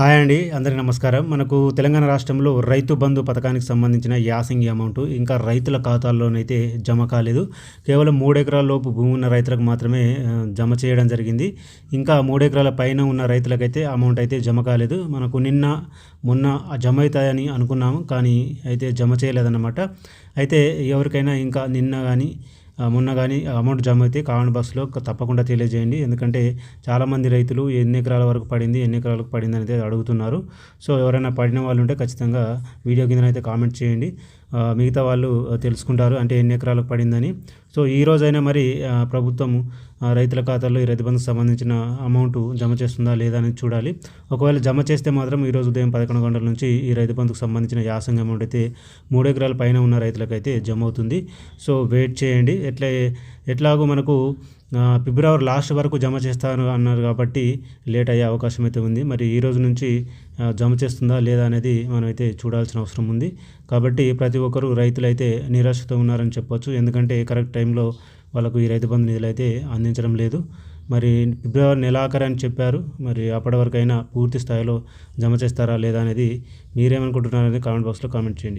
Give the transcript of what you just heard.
Hi అండి అందరికీ నమస్కారం. మనకు తెలంగాణ రాష్ట్రంలో రైతు బంధు పథకానికి సంబంధించిన యాసింగ్ అమౌంట్ ఇంకా రైతుల ఖాతాల్లోనైతే జమ కాలేదు. కేవలం మూడు లోపు భూమి ఉన్న రైతులకు మాత్రమే జమ చేయడం జరిగింది. ఇంకా మూడు ఎకరాల పైన ఉన్న రైతులకైతే అమౌంట్ అయితే జమ కాలేదు. మనకు నిన్న మొన్న జమ అవుతాయని అనుకున్నాము కానీ అయితే జమ చేయలేదన్నమాట. అయితే ఎవరికైనా ఇంకా నిన్న కానీ మొన్న కానీ అమౌంట్ జమ అయితే కామెంట్ బాక్స్లో తప్పకుండా తెలియజేయండి. ఎందుకంటే చాలామంది రైతులు ఎన్ని ఎకరాల వరకు పడింది ఎన్ని ఎకరాలకు పడింది అనేది అడుగుతున్నారు. సో ఎవరైనా పడిన వాళ్ళు ఉంటే ఖచ్చితంగా వీడియో కిందనైతే అయితే కామెంట్ చేయండి. మిగతా వాళ్ళు తెలుసుకుంటారు. అంటే ఎన్ని ఎకరాలకు పడిందని. సో ఈ రోజైనా మరి ప్రభుత్వం రైతుల ఖాతాల్లో ఈ రైతు బంధుకు సంబంధించిన అమౌంట్ జమ చేస్తుందా లేదా అనేది చూడాలి. ఒకవేళ జమ చేస్తే మాత్రం ఈరోజు ఉదయం పదకొండు గంటల నుంచి ఈ రైతు బంధుకు సంబంధించిన యాసంగ అమౌంట్ అయితే మూడు ఎకరాల పైన ఉన్న రైతులకైతే జమ అవుతుంది. సో వెయిట్ చేయండి. ఎట్లా ఎట్లాగో మనకు ఫిబ్రవరి లాస్ట్ వరకు జమ చేస్తాను అన్నారు కాబట్టి లేట్ అయ్యే అవకాశం అయితే ఉంది. మరి ఈ రోజు నుంచి జమ చేస్తుందా లేదా అనేది మనమైతే చూడాల్సిన అవసరం ఉంది. కాబట్టి ప్రతి ఒక్కరూ రైతులు అయితే నిరాశతో ఉన్నారని చెప్పొచ్చు. ఎందుకంటే కరెక్ట్ టైంలో వాళ్ళకు ఈ రైతు బంధు నిధులు అయితే అందించడం లేదు. మరి ఫిబ్రవరి నెలాఖరు అని చెప్పారు. మరి అప్పటి వరకైనా పూర్తి స్థాయిలో జమ చేస్తారా లేదా అనేది మీరేమనుకుంటున్నారని కామెంట్ బాక్స్లో కామెంట్ చేయండి.